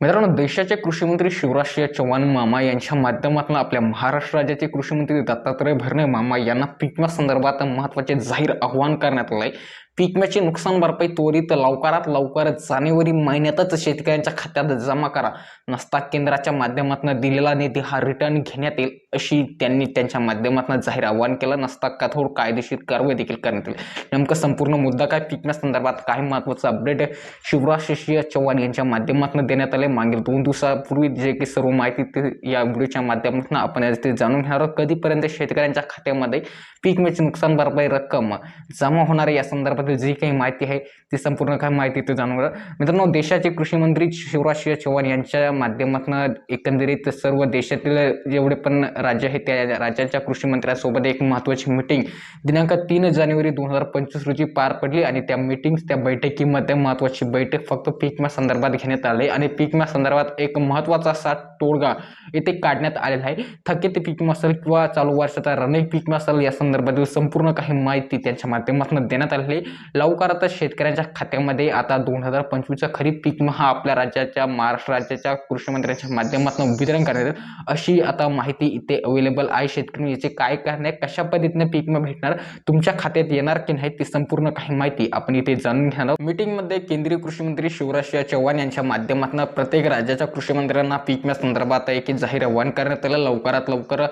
मित्रांनो देशाचे कृषीमंत्री शिवराजसिंह शिवराज चौहान मामा यांच्या माध्यमातून आपल्या महाराष्ट्र राज्याचे कृषीमंत्री दत्तात्रय भरणे मामा यांना पीक विमा संदर्भात महत्त्वाचे जाहीर आव्हान करण्यात आलं आहे पीक विम्याची नुकसान भरपाई त्वरित लवकरात लवकर जानेवारी महिन्यातच शेतकऱ्यांच्या खात्यात जमा करा. नसता केंद्राच्या माध्यमातून दिलेला निधी हा रिटर्न घेण्यात येईल अशी त्यांनी त्यांच्या माध्यमातून जाहीर आवाहन केलं. नसता कठोर कायदेशीर कारवाई देखील करण्यात येईल. नेमकं संपूर्ण मुद्दा काय? पीक संदर्भात काही महत्त्वाचं अपडेट शिवराज सिंह चव्हाण यांच्या माध्यमातून देण्यात आले मागील दोन दिवसापूर्वी जे की सर्व माहिती ते या व्हिडिओच्या माध्यमातून आपण ते जाणून घेणार आहोत. कधीपर्यंत शेतकऱ्यांच्या खात्यामध्ये पीक विम्याची नुकसान भरपाई रक्कम जमा होणार या संदर्भात संदर्भातील जी काही माहिती आहे ती संपूर्ण काही माहिती ते जाणून मित्रांनो देशाचे कृषी मंत्री शिवराज सिंह चौहान यांच्या माध्यमातून एकंदरीत सर्व देशातील जेवढे पण राज्य आहेत त्या राज्याच्या कृषी मंत्र्यांसोबत एक महत्त्वाची मिटिंग दिनांक तीन जानेवारी दोन हजार पंचवीस रोजी पार पडली आणि त्या मीटिंग त्या बैठकीमध्ये महत्त्वाची बैठक फक्त पीक संदर्भात घेण्यात आली. आणि पीक संदर्भात एक महत्त्वाचा साठ तोडगा येथे काढण्यात आलेला आहे. थकीत पीक मसल किंवा चालू वर्षाचा रनिंग पीक मसल या संदर्भातील संपूर्ण काही माहिती त्यांच्या माध्यमातून देण्यात आलेली आहे. लवकरच शेतकऱ्यांच्या खात्यामध्ये आता दोन हजार पंचवीसचा खरीप पीक हा आपल्या राज्याच्या महाराष्ट्र राज्याच्या कृषी मंत्र्यांच्या माध्यमातून वितरण करण्यात अशी आता माहिती इथे अवेलेबल आहे. शेतकरी याचे काय करणे कशा पद्धतीने पीक भेटणार? तुमच्या खात्यात येणार की नाही? ती संपूर्ण काही माहिती आपण इथे जाणून घेणार आहोत. मीटिंगमध्ये केंद्रीय कृषी मंत्री शिवराज सिंह चौहान यांच्या माध्यमातून प्रत्येक राज्याच्या कृषी मंत्र्यांना पीक विम्या संदर्भात एक जाहीर आव्हान करण्यात आलं. लवकरात लवकर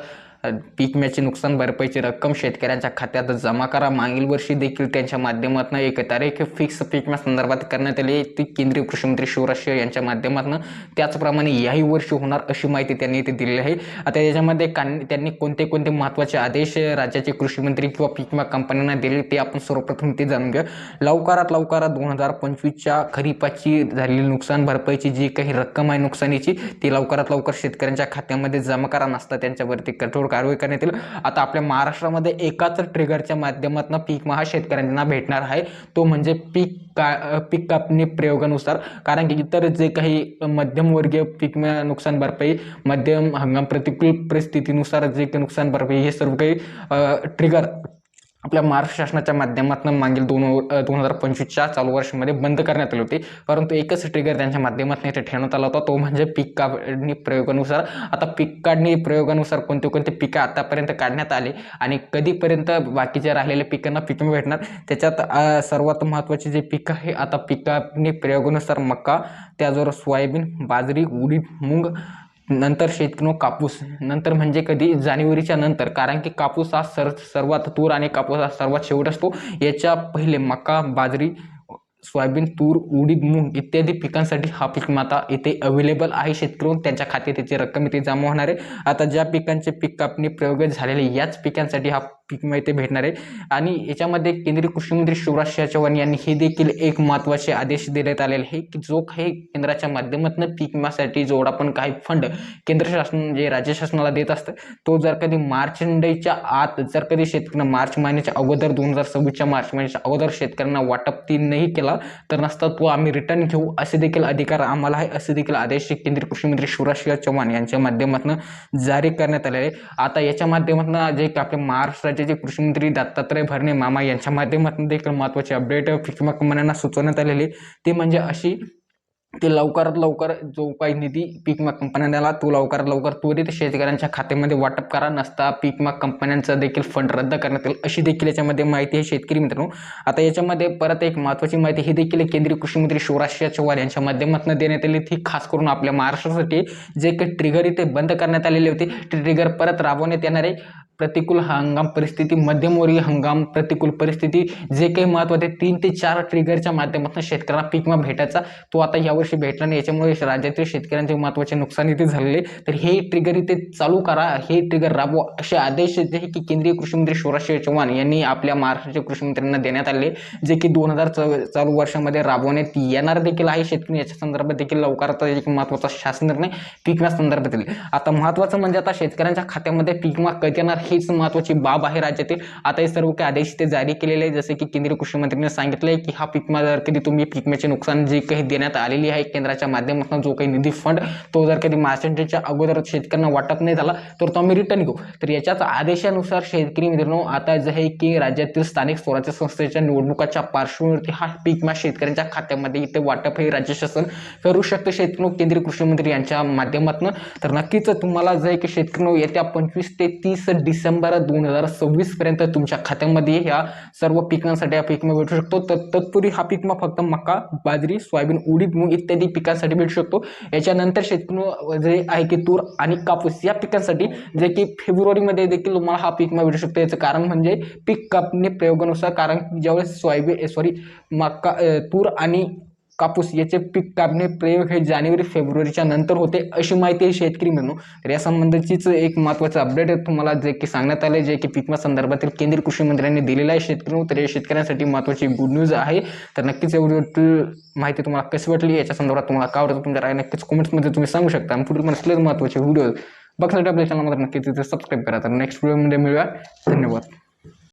पीक विम्याची नुकसान भरपाईची रक्कम शेतकऱ्यांच्या खात्यात जमा करा. मागील वर्षी देखील त्यांच्या माध्यमातून एक तारीख फिक्स पीक संदर्भात करण्यात आली. ती केंद्रीय कृषीमंत्री शिवराज सिंह यांच्या माध्यमातून. त्याचप्रमाणे याही वर्षी होणार अशी माहिती त्यांनी इथे दिलेली आहे. आता याच्यामध्ये कान त्यांनी कोणते कोणते महत्त्वाचे आदेश राज्याचे कृषीमंत्री किंवा पीक विमा कंपन्यांना दिले ते आपण सर्वप्रथम ते जाणून घेऊ. लवकरात लवकरात दोन हजार पंचवीसच्या खरीपाची झालेली नुकसान भरपाईची जी काही रक्कम आहे नुकसानीची ती लवकरात लवकर शेतकऱ्यांच्या खात्यामध्ये जमा करा. नसता त्यांच्यावरती कठोर कारवाई करण्यात येईल. आता आपल्या महाराष्ट्रामध्ये एकाच ट्रिगरच्या माध्यमातून पीक महा शेतकऱ्यांना भेटणार आहे. तो म्हणजे पीक का पीक कापणी प्रयोगानुसार. कारण की इतर जे काही मध्यमवर्गीय पीक नुकसान भरपाई मध्यम हंगाम प्रतिकूल परिस्थितीनुसार जे काही नुकसान भरपाई हे सर्व काही ट्रिगर आपल्या महाराष्ट्र शासनाच्या माध्यमातून मागील दोन दोन हजार पंचवीसच्या चालू वर्षामध्ये बंद करण्यात आली होती. परंतु एकच ट्रिगर त्यांच्या माध्यमातून इथे ठेवण्यात आला होता. तो म्हणजे पीक काढणी प्रयोगानुसार. आता पीक काढणी प्रयोगानुसार कोणते कोणते पिकं आतापर्यंत काढण्यात आले आणि कधीपर्यंत बाकीच्या राहिलेल्या पिकांना पिकं भेटणार? त्याच्यात सर्वात महत्त्वाचे जे पीक आहे आता पिकाने प्रयोगानुसार मका त्याचबरोबर सोयाबीन बाजरी उडीद मूग नंतर शेतकरी कापूस नंतर म्हणजे कधी जानेवारीच्या नंतर कारण की कापूस हा सर सर्वात तूर आणि कापूस हा सर्वात शेवट असतो. याच्या पहिले मका बाजरी सोयाबीन तूर उडीद मूग इत्यादी पिकांसाठी हा पीक माता इथे अवेलेबल आहे. शेतकरी त्यांच्या खात्यात त्याची रक्कम इथे जमा होणार आहे. आता ज्या पिकांचे पीक कापणी प्रयोग झालेले याच पिकांसाठी हा पीक विमा भेटणार आहे आणि याच्यामध्ये केंद्रीय कृषी मंत्री शिवराज सिंह चौहान यांनी हे देखील एक महत्त्वाचे आदेश देण्यात आलेले आहे की जो काही केंद्राच्या माध्यमातून पीक विम्यासाठी जेवढा पण काही फंड केंद्र शासन जे राज्य शासनाला देत असतं तो जर कधी मार्च मंडईच्या आत जर कधी शेतकऱ्यांना मार्च महिन्याच्या अगोदर दोन हजार सव्वीसच्या मार्च महिन्याच्या अगोदर शेतकऱ्यांना वाटप ती नाही केला तर नसता तो आम्ही रिटर्न घेऊ असे देखील अधिकार आम्हाला आहे असे देखील आदेश केंद्रीय कृषी मंत्री शिवराज सिंह चौहान यांच्या माध्यमातून जारी करण्यात आलेले आहे. आता याच्या माध्यमातून जे आपले महाराष्ट्र राज्याचे कृषीमंत्री दत्तात्रय भरणे मामा यांच्या माध्यमातून देखील महत्त्वाचे अपडेट फिक्मा कंपन्यांना सुचवण्यात आलेली. ते म्हणजे अशी ते लवकरात लवकर जो काही निधी पीक विमा कंपन्यांना आला तो लवकरात लवकर त्वरित शेतकऱ्यांच्या खात्यामध्ये वाटप करा नसता पीक विमा कंपन्यांचा देखील फंड रद्द करण्यात येईल अशी देखील याच्यामध्ये माहिती आहे शेतकरी मित्रांनो. आता याच्यामध्ये परत एक महत्त्वाची माहिती ही देखील केंद्रीय कृषी मंत्री शिवराज सिंह चौहान यांच्या माध्यमातून देण्यात आली ती खास करून आपल्या महाराष्ट्रासाठी जे काही ट्रिगर इथे बंद करण्यात आलेले होते ते ट्रिगर परत राबवण्यात येणार आहे. प्रतिकूल हंगाम परिस्थिती मध्यमवर्गीय हंगाम प्रतिकूल परिस्थिती जे काही महत्त्वाचे तीन ते चार ट्रिगरच्या माध्यमातून शेतकऱ्यांना पीक विमा भेटायचा. तो आता यावर्षी भेटला नाही. याच्यामुळे राज्यातील शेतकऱ्यांचे महत्त्वाचे नुकसान इथे झालेले तर हे ट्रिगर इथे चालू करा. हे ट्रिगर राबवा. असे आदेश जे आहे की केंद्रीय कृषीमंत्री शिवराज सिंह चौहान यांनी आपल्या महाराष्ट्राच्या कृषीमंत्र्यांना देण्यात आले जे की दोन हजार चालू वर्षामध्ये राबवण्यात येणार देखील आहे शेतकरी. याच्या संदर्भात देखील लवकरात एक महत्त्वाचा शासन निर्णय पीक विमा संदर्भात येईल आता महत्त्वाचं म्हणजे आता शेतकऱ्यांच्या खात्यामध्ये पीक विमा कधी येणार? हीच महत्त्वाची बाब आहे राज्यातील. आता हे सर्व काही आदेश ते जारी केलेले आहे जसे की केंद्रीय कृषी मंत्र्यांनी सांगितलंय की हा पीक जर कधी तुम्ही पीक नुकसान जे काही देण्यात आलेली आहे केंद्राच्या माध्यमातून जो काही निधी फंड तो जर कधी मार्चच्या अगोदर शेतकऱ्यांना वाटप नाही झाला तर तो आम्ही रिटर्न घेऊ. तर याच्याच आदेशानुसार शेतकरी मित्रांनो आता जे आहे की राज्यातील स्थानिक स्वराज्य संस्थेच्या निवडणुकाच्या पार्श्वभूमीवरती हा पीक विमा शेतकऱ्यांच्या खात्यामध्ये इथे वाटप हे राज्य शासन करू शकतं. शेतकरी केंद्रीय कृषी मंत्री यांच्या माध्यमातून. तर नक्कीच तुम्हाला जे आहे की शेतकरी येत्या पंचवीस ते तीस डिसेंबर डिसेंबर दोन हजार सव्वीस पर्यंत तुमच्या खात्यामध्ये ह्या सर्व पिकांसाठी हा पीक भेटू शकतो. तर तत्पूर्वी हा पीक फक्त मका बाजरी सोयाबीन उडीद मूग इत्यादी पिकांसाठी भेटू शकतो. याच्यानंतर शेतकरी जे आहे की तूर आणि कापूस या पिकांसाठी जे की फेब्रुवारीमध्ये देखील तुम्हाला हा पीक भेटू शकतो. याचं कारण म्हणजे पीक कापणी प्रयोगानुसार कारण ज्यावेळेस सोयाबीन सॉरी मका तूर आणि कापूस याचे पीक कापणे प्रयोग हे जानेवारी फेब्रुवारीच्या नंतर होते अशी माहिती आहे शेतकरी म्हणून तर या संबंधीचीच एक महत्त्वाचं अपडेट आहे. तुम्हाला जे की सांगण्यात आलं जे की पिकमा संदर्भातील केंद्रीय कृषी मंत्र्यांनी दिलेलं आहे शेतकरी तर या शेतकऱ्यांसाठी महत्त्वाची गुड न्यूज आहे. तर नक्कीच एवढी माहिती तुम्हाला कशी वाटली याच्या संदर्भात तुम्हाला काय वाटतं तुमच्या राय नक्कीच कमेंट्समध्ये तुम्ही सांगू शकता. आणि पुढील असलेच महत्त्वाचे व्हिडिओ बघण्यासाठी आपल्या चॅनलमध्ये नक्कीच तिथे सबस्क्राईब करा. तर नेक्स्ट व्हिडिओमध्ये मिळूया. धन्यवाद.